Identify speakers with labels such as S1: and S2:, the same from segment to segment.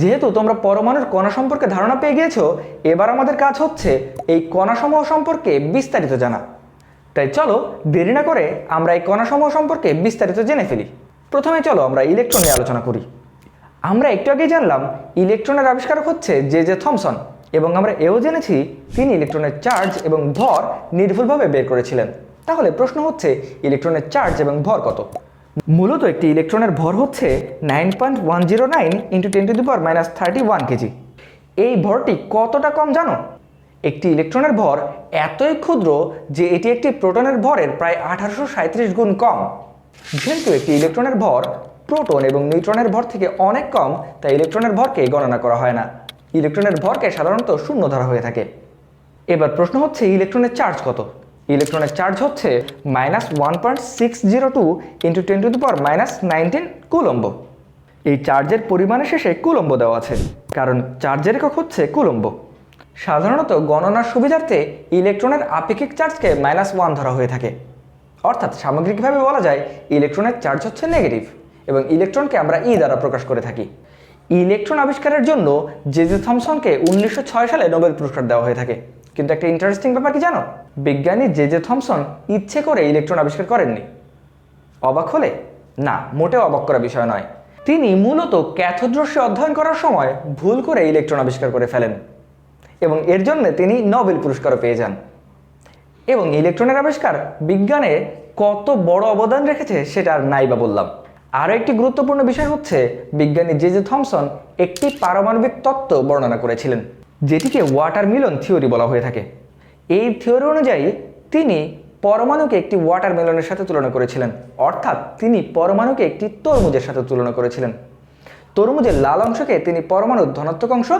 S1: যেহেতু তোমরা পরমাণুর কণা সম্পর্কে ধারণা পেয়ে গিয়েছো, এবার আমাদের কাজ হচ্ছে এই কণাসমূহ সম্পর্কে বিস্তারিত জানা। তাই চলো দেরি না করে আমরা এই কণাসমূহ সম্পর্কে বিস্তারিত জেনে ফেলি। প্রথমে চলো আমরা ইলেকট্রন নিয়ে আলোচনা করি। আমরা একটু আগে জানলাম, ইলেকট্রনের আবিষ্কারক হচ্ছে জে জে থমসন এবং আমরা এও জেনেছি তিনি ইলেকট্রনের চার্জ এবং ভর নির্ভুলভাবে বের করেছিলেন। তাহলে প্রশ্ন হচ্ছে, ইলেকট্রনের চার্জ এবং ভর কত? মূলত একটি ইলেকট্রনের ভর হচ্ছে nine point one zero nine into ten to the power minus thirty one kg এই ভরটি কতটা কম জানো? একটি ইলেকট্রনের ভর এতই ক্ষুদ্র যে এটি একটি প্রোটনের ভরের প্রায় আঠারোশো সাঁত্রিশ গুণ কম। যেহেতু একটি ইলেকট্রনের ভর প্রোটন এবং নিউট্রনের ভর থেকে অনেক কম, তাই ইলেকট্রনের ভরকে গণনা করা হয় না। ইলেকট্রনের ভরকে সাধারণত শূন্য ধরা হয়ে থাকে। এবার প্রশ্ন হচ্ছে, ইলেকট্রনের চার্জ কত? ইলেকট্রনের চার্জ হচ্ছে minus one point six zero two into ten to the power minus nineteen coulomb. এই চার্জের পরিমাণের শেষে কুলম্ব দেওয়া আছে, কারণ চার্জের একক হচ্ছে কুলম্ব। সাধারণত গণনার সুবিধার্থে ইলেকট্রনের আপেক্ষিক চার্জকে মাইনাস ওয়ান ধরা হয়ে থাকে। অর্থাৎ সামগ্রিকভাবে বলা যায় ইলেকট্রনের চার্জ হচ্ছে নেগেটিভ এবং ইলেকট্রনকে আমরা ই দ্বারা প্রকাশ করে থাকি। ইলেকট্রন আবিষ্কারের জন্য জে থমসনকে উনিশশো ছয় সালে নোবেল পুরস্কার দেওয়া হয়ে থাকে। কিন্তু একটা ইন্টারেস্টিং ব্যাপার কি জানো? বিজ্ঞানী জে জে থমসন ইচ্ছে করে ইলেকট্রন আবিষ্কার করেননি। অবাক হলে? না, মোটেও অবাক করা বিষয় নয়। তিনি মূলত ক্যাথোদ্রশ্য অধ্যয়ন করার সময় ভুল করে ইলেকট্রন আবিষ্কার করে ফেলেন এবং এর জন্য তিনি নোবেল পুরস্কারও পেয়ে যান। এবং ইলেকট্রনের আবিষ্কার বিজ্ঞানে কত বড় অবদান রেখেছে সেটা আর নাই বা বললাম। আরও একটি গুরুত্বপূর্ণ বিষয় হচ্ছে, বিজ্ঞানী জে জে থমসন একটি পারমাণবিক তত্ত্ব বর্ণনা করেছিলেন, যেটিকে ওয়াটার মিলন থিওরি বলা হয়ে থাকে। এই থিওরি অনুযায়ী তিনি পরমাণুকে একটি ওয়াটার মেলনের সাথে তুলনা করেছিলেন। অর্থাৎ তিনি পরমাণুকে একটি তরমুজের সাথে তুলনা করেছিলেন। তরমুজের লাল অংশকে তিনি পরমাণুর ধনাত্মক অংশ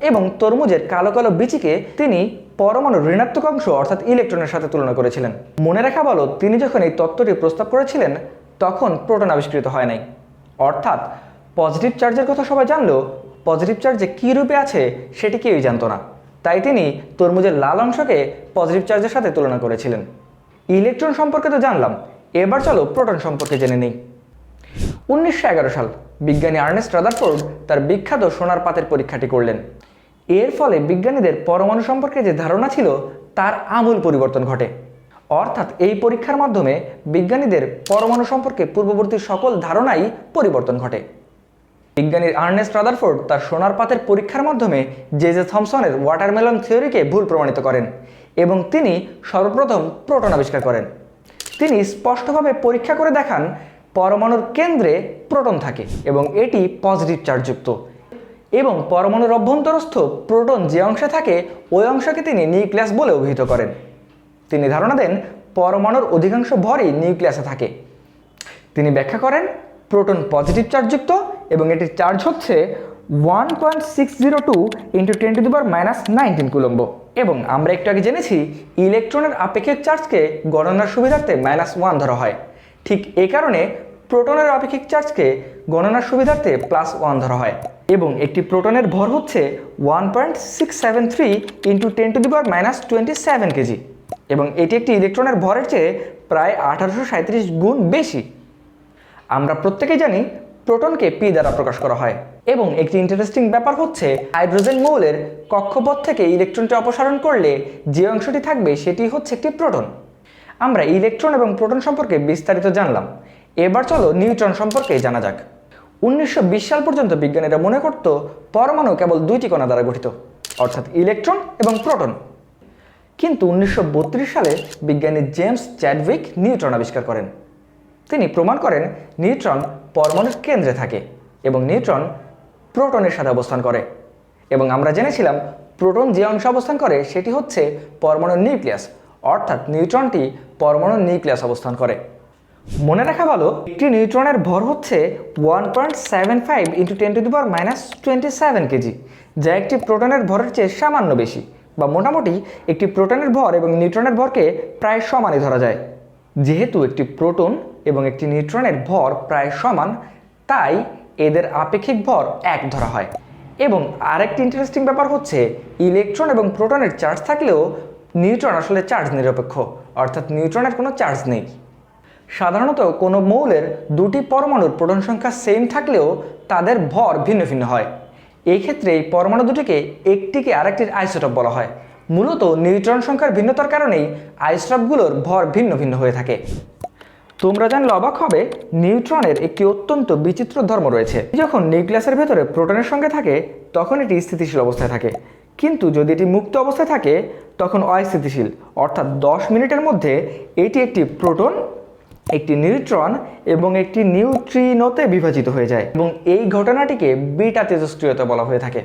S1: এবং তরমুজের কালো কালো বিচিকে তিনি পরমাণুর ঋণাত্মক অংশ অর্থাৎ ইলেকট্রনের সাথে তুলনা করেছিলেন। মনে রাখা ভালো তিনি যখন এই তত্ত্বটি প্রস্তাব করেছিলেন, তখন প্রোটন আবিষ্কৃত হয় নাই। অর্থাৎ পজিটিভ চার্জের কথা সবাই জানলেও পজিটিভ চার্জে কী রূপে আছে, সেটি কেউই জানতো না। তাই তিনি তরমুজের লাল অংশকে পজিটিভ চার্জের সাথে তুলনা করেছিলেন। ইলেকট্রন সম্পর্কে তো জানলাম, এবার চলো প্রোটন সম্পর্কে জেনে নিই। উনিশশো এগারো সাল বিজ্ঞানী আর্নেস্ট রাদারফোর্ড তার বিখ্যাত সোনার পাতের পরীক্ষাটি করলেন। এর ফলে বিজ্ঞানীদের পরমাণু সম্পর্কে যে ধারণা ছিল, তার আমূল পরিবর্তন ঘটে। অর্থাৎ এই পরীক্ষার মাধ্যমে বিজ্ঞানীদের পরমাণু সম্পর্কে পূর্ববর্তী সকল ধারণাই পরিবর্তন ঘটে। বিজ্ঞানী আর্নেস্ট রাদারফোর্ড তার সোনার পাতের পরীক্ষার মাধ্যমে জে জে থমসনের ওয়াটারমেলন থিওরিকে ভুল প্রমাণিত করেন এবং তিনি সর্বপ্রথম প্রোটন আবিষ্কার করেন। তিনি স্পষ্টভাবে পরীক্ষা করে দেখান পরমাণুর কেন্দ্রে প্রোটন থাকে এবং এটি পজিটিভ চার্জযুক্ত। এবং পরমাণুর অভ্যন্তরস্থ প্রোটন যে অংশে থাকে, ওই অংশকে তিনি নিউক্লিয়াস বলে অভিহিত করেন। তিনি ধারণা দেন, পরমাণুর অধিকাংশ ভরই নিউক্লিয়াসে থাকে। তিনি ব্যাখ্যা করেন প্রোটন পজিটিভ চার্জযুক্ত এবং এটির চার্জ হচ্ছে one point six zero two into ten to the power minus nineteen coulomb. এবং আমরা একটু আগে জেনেছি, ইলেকট্রনের আপেক্ষিক চার্জকে গণনার সুবিধার্থে মাইনাস ওয়ান ধরা হয়। ঠিক এই কারণে প্রোটনের আপেক্ষিক চার্জকে গণনার সুবিধার্থে প্লাস ওয়ান ধরা হয়। এবং একটি প্রোটনের ভর হচ্ছে one point six seven three into ten to the power minus twenty seven kg. এবং এটি একটি ইলেকট্রনের ভরের চেয়ে প্রায় আঠারোশো সাঁত্রিশ গুণ বেশি। আমরা প্রত্যেকেই জানি প্রোটনকে পি দ্বারা প্রকাশ করা হয় এবং একটি ইন্টারেস্টিং ব্যাপার হচ্ছে, হাইড্রোজেন মৌলের কক্ষপথ থেকে ইলেকট্রনটি অপসারণ করলে যে অংশটি থাকবে সেটি হচ্ছে একটি প্রোটন। আমরা ইলেকট্রন এবং প্রোটন সম্পর্কে বিস্তারিত জানলাম। এবার চলো নিউট্রন সম্পর্কে জানা যাক। উনিশশো বিশ সাল পর্যন্ত বিজ্ঞানীরা মনে করত, পরমাণু কেবল দুইটি কণা দ্বারা গঠিত, অর্থাৎ ইলেকট্রন এবং প্রোটন। কিন্তু উনিশশো বত্রিশ সালে বিজ্ঞানী জেমস চ্যাডউইক নিউট্রন আবিষ্কার করেন। তিনি প্রমাণ করেন নিউট্রন পরমাণুর কেন্দ্রে থাকে এবং নিউট্রন প্রোটনের সাথে অবস্থান করে। এবং আমরা জেনেছিলাম প্রোটন যে অংশে অবস্থান করে সেটি হচ্ছে পরমাণুর নিউক্লিয়াস, অর্থাৎ নিউট্রনটি পরমাণুর নিউক্লিয়াস অবস্থান করে। মনে রাখা ভালো, একটি নিউট্রনের ভর হচ্ছে one point seven five into ten to the power minus twenty seven kg যা একটি প্রোটনের ভরের চেয়ে সামান্য বেশি, বা মোটামুটি একটি প্রোটনের ভর এবং নিউট্রনের ভরকে প্রায় সমানই ধরা যায়। যেহেতু একটি প্রোটন এবং একটি নিউট্রনের ভর প্রায় সমান, তাই এদের আপেক্ষিক ভর এক ধরা হয়। এবং আরেকটি ইন্টারেস্টিং ব্যাপার হচ্ছে ইলেকট্রন এবং প্রোটনের চার্জ থাকলেও নিউট্রন আসলে চার্জ নিরপেক্ষ, অর্থাৎ নিউট্রনের কোনো চার্জ নেই। সাধারণত কোনো মৌলের দুটি পরমাণুর প্রোটন সংখ্যা সেম থাকলেও তাদের ভর ভিন্ন ভিন্ন হয়। এই ক্ষেত্রে এই পরমাণু দুটিকে একটিকে আরেকটির আইসোটপ বলা হয়। মূলত নিউট্রন সংখ্যার ভিন্নতার কারণেই আইসোটপগুলোর ভর ভিন্ন ভিন্ন হয়ে থাকে। তোমরা জানলে অবাক হবে, নিউট্রনের একটি অত্যন্ত বিচিত্র ধর্ম রয়েছে। যখন নিউক্লিয়াসের ভেতরে প্রোটনের সঙ্গে থাকে, তখন এটি স্থিতিশীল অবস্থায় থাকে। কিন্তু যদি এটি মুক্ত অবস্থায় থাকে, তখন অস্থিতিশীল। অর্থাৎ দশ মিনিটের মধ্যে এটি একটি প্রোটন, একটি নিউট্রন এবং একটি নিউট্রিনোতে বিভাজিত হয়ে যায় এবং এই ঘটনাটিকে বিটা তেজস্ক্রিয়তা বলা হয়ে থাকে।